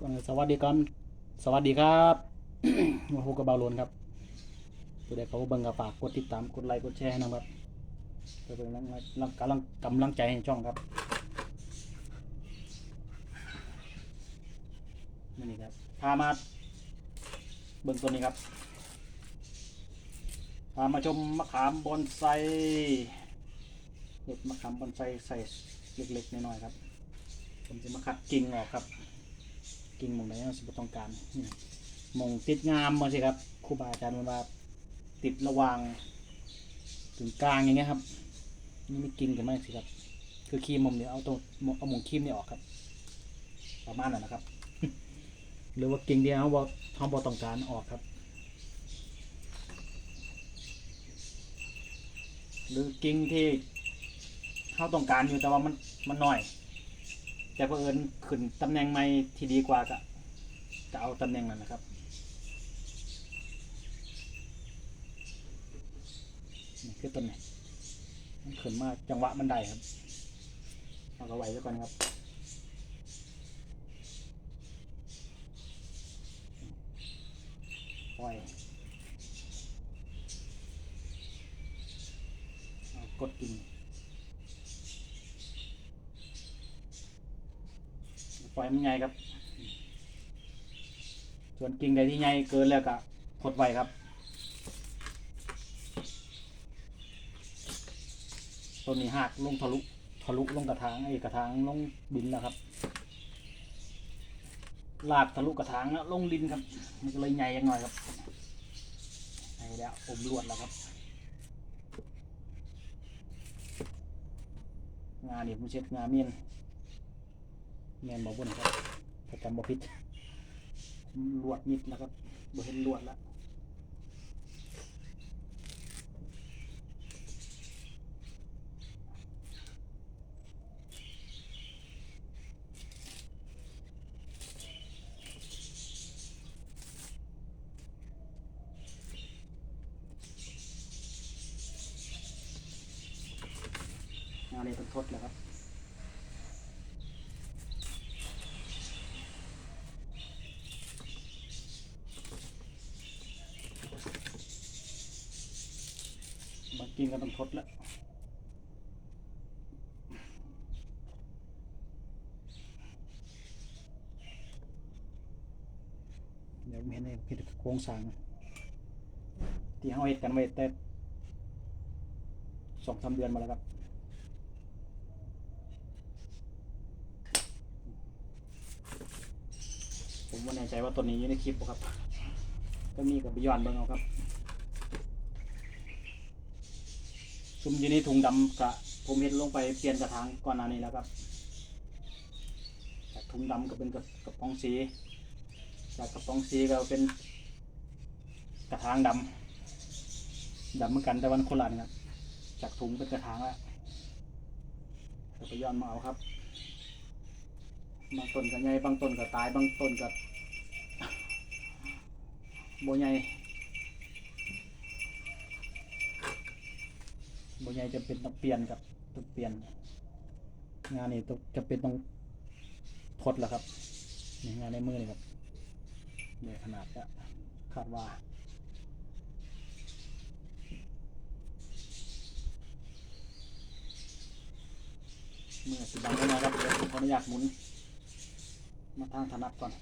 ก่อนสวัสดีก่อนสวัสดีครับมาพบกับบาลนครับผู้ใดเขาเบิ่งก็ฝากกดติดตามกดไลค์กดแชร์ให้นะครับเพื่อเป็นกำลังกำลังกำลังใจให้ช่องครับนี่ครับพามาเบิ่งตัวนี้ครับพามาชมมะขามบอนไซเห็ดมะขามบอนไซใส่เล็กๆน้อยๆครับผมจะมาขัดกิ่งออกครับ กิ่งมองไหนเราสิบต้องการมองติดงามมาสิครับครูบาอาจารย์มันว่าติดระวางถึงกลางอย่างเงี้ยครับ นี่ม่กิ่งกันมากสิครับ คือครีมมุมเนี้ยเอาตรงเอามองครีมเนี่ออกครับ ประมาณนั้นนะครับ หรือว่ากิ่งเดียวเขาบอกเขาบอกต้องการออกครับหรือกิ่งที่เขาต้องการอยู่แต่ว่ามันมันน้อย แต่เอิญขึ้นตำแหน่งใหม่ที่ดีกว่าก็จะเอาตำแหน่งนั้นนะครับ นี่คือต้นนี้มันขึ้นมาจังหวะมันได้ครับเอาก็ไว้ไว้ก่อนครับปล่อยเอากดกิ่ง ปล่อยมันใหญ่ครับ ส่วนกิ่งใดที่ใหญ่เกินแล้วก็พดไว้ครับต้นนี้หักลงทะลุทะลุลงกระถางไอ้กระถางลงดินแล้วครับลากทะลุกระถางแล้วลงดินครับ มันก็เลยใหญ่ยังหน่อยครับใหญ่แล้วอมลวดแล้วครับ งานนี่ผมเช็ดงานเมียน เมียนบอบุญครับถ้าจำบ่ผิดลวดนิดแล้วครับบเห็นลวดแล้วงานนี้เป็นทดแล้วครับ บางกินก็ต้องทดแล้วเดี๋ยวผมเห็นในเห็นโครงสร้างที่เขาเห็ดกันไว้แต่สองสามเดือนมาแล้วครับผมว่าแน่ใจว่าตัวนี้อยู่ในคลิปครับก็มีกับบิยอนเบิ่งเอาครับ ซุ่มอยู่ในถุงดำกะผมเห็นลงไปเปลี่ยนกระถางก่อนหน้านี้แล้วครับจากถุงดำก็เป็นกระกระป๋องสีจากกระป๋องสีก็เป็นกระถางดำดำเหมือนกันแต่วันคนละนะครับจากถุงเป็นกระถางแล้วจะไปย้อนมาเอาครับบางต้นก็ใหญ่บางต้นก็ตายบางต้นก็โบใหญ่ บางอย่างจะเป็นต้องเปลี่ยนครับต้องเปลี่ยน งานนี้ต้องจะเป็นต้องทดแล้วครับนี่งานในมือนี่ครับเนี่ยขนาดก็คาดว่าเมื่อสิบังเข้ามาครับเดี๋ยวผมขออนุญาตหมุน มาทางถนัดก่อน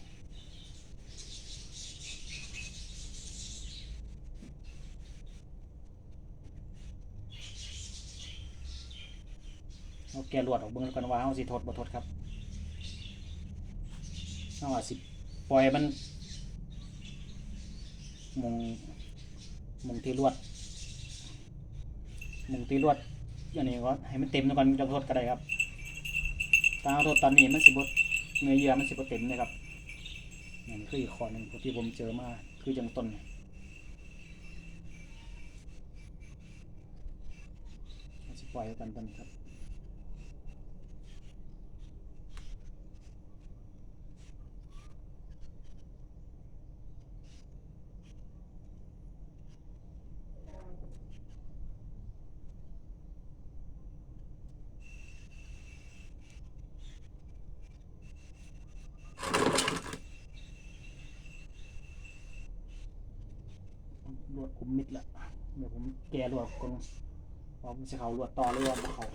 เอาแกะลวดออกเบิ่งกันว่าเฮาสิทดบ่ทดครับเฮาว่าสิปล่อยมันมองมองที่ลวดมองที่ลวดอันนี้ก็ให้มันเต็มแล้วกันจะทดก็ได้ครับถ้าเอาทดตอนนี้มันสิบ่เนื้อเยื่อมันสิบ่เต็มเลยครับนั่นคืออีกข้อหนึงที่ผมเจอมาคือจังต้นปล่อยกันต้นนี้ครับ ลวดคุมมิดละเดี๋ยวผมแกลวดก่อนว่าผมจะเขาลวดต่อหรือว่าบ่เขา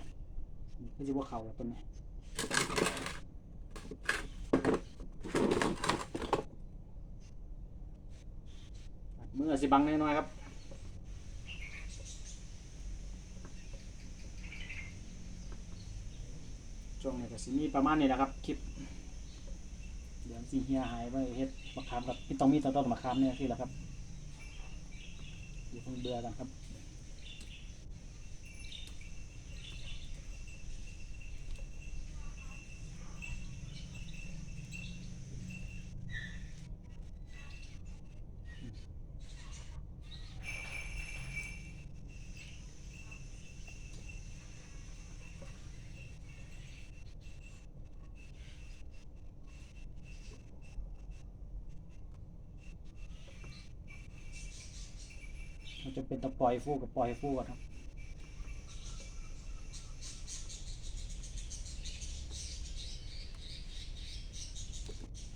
ไม่ใช่ว่าเขาแล้วตัวนี้มือสิบังน้อยๆครับช่วงนี้ก็สิมีประมาณนี้แหละครับคลิปเดี๋ยวสิเฮียหายไปเฮ็ดมะขามกับพี่ต้องมีต้นมะขามเนี่ยที่แหละครับ เดี๋ยวเพิ่งเบื่อกันครับ จะเป็นตะปล่อยฟูกับปล่อยฟูกครับ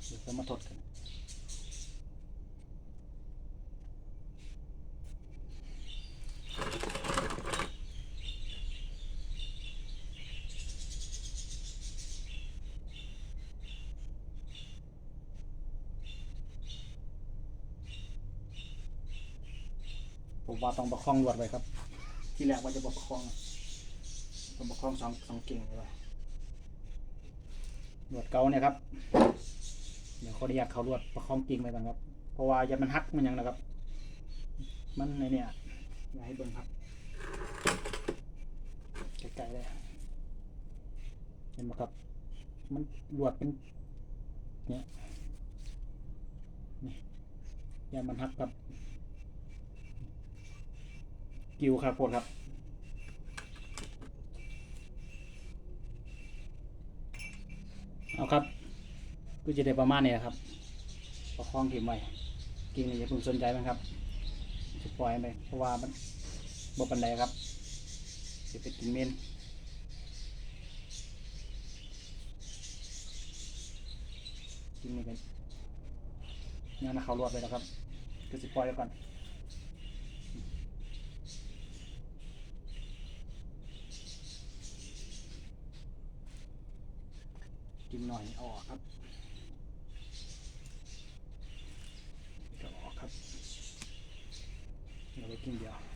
เดี๋ยวจะมาทดกัน ผมว่าต้องประคองลวดไว้ครับ ที่แรกว่าจะประคองต้องประคองสองสองกิ่งไว้ลวดเก่าเนี่ยครับเดี๋ยวเขาเรียกเขาลวดประคองกิ่งไว้ก่อนครับ เพราะว่าอย่ามันหักมันยังนะครับ มันในเนี่ยอย่าให้เบิ่งครับไกลๆเลยเห็นไหมครับ มันลวดเป็นเนี่ยนี่อย่ามันหักครับ กิวครับโพดครับ เอาครับก็จะได้ประมาณนี้แหละครับประคองถิ่มไว้กิ่งนี่อย่าเพิ่งสนใจมันครับจะปล่อยไปเพราะว่ามันบ่ปันไดครับจะเป็นกิ่งเมนกิ่งนี่กันงานเขารวดไปแล้วครับก็จะปล่อยไว้ก่อน หน่อยอาออกครับก็ออกครับเราไปกินเดียว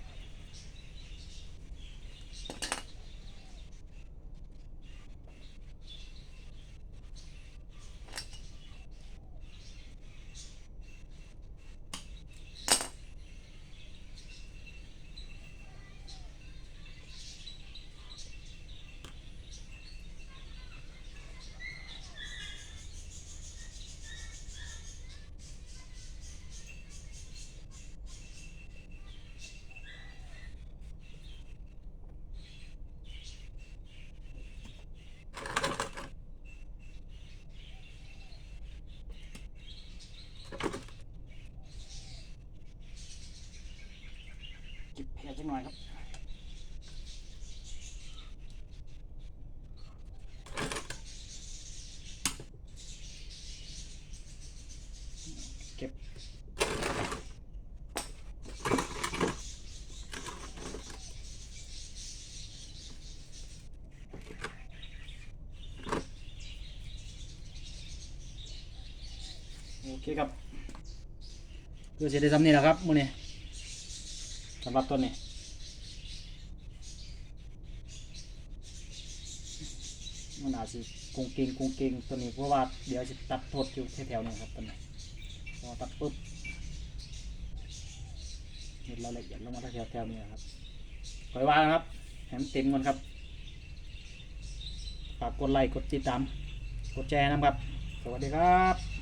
หน่อยครับเก็บโอเคครับเพื่อจะได้ทำนี่แหละครับมือนี้สำหรับต้นนี้ สิกุงเก่งกุงเก่งตัวนี้เพราะว่าเดี๋ยวจะตัดทดอยู่แถวๆนี้ครับตัวนี้พอตัดปุ๊บเห็นรายละเอียดลงมาแถวๆนี้ครับคอยว่านะครับแหมเต็มก่อนครับฝากกดไลค์กดติดตามกดแชร์นะครับ สวัสดีครับ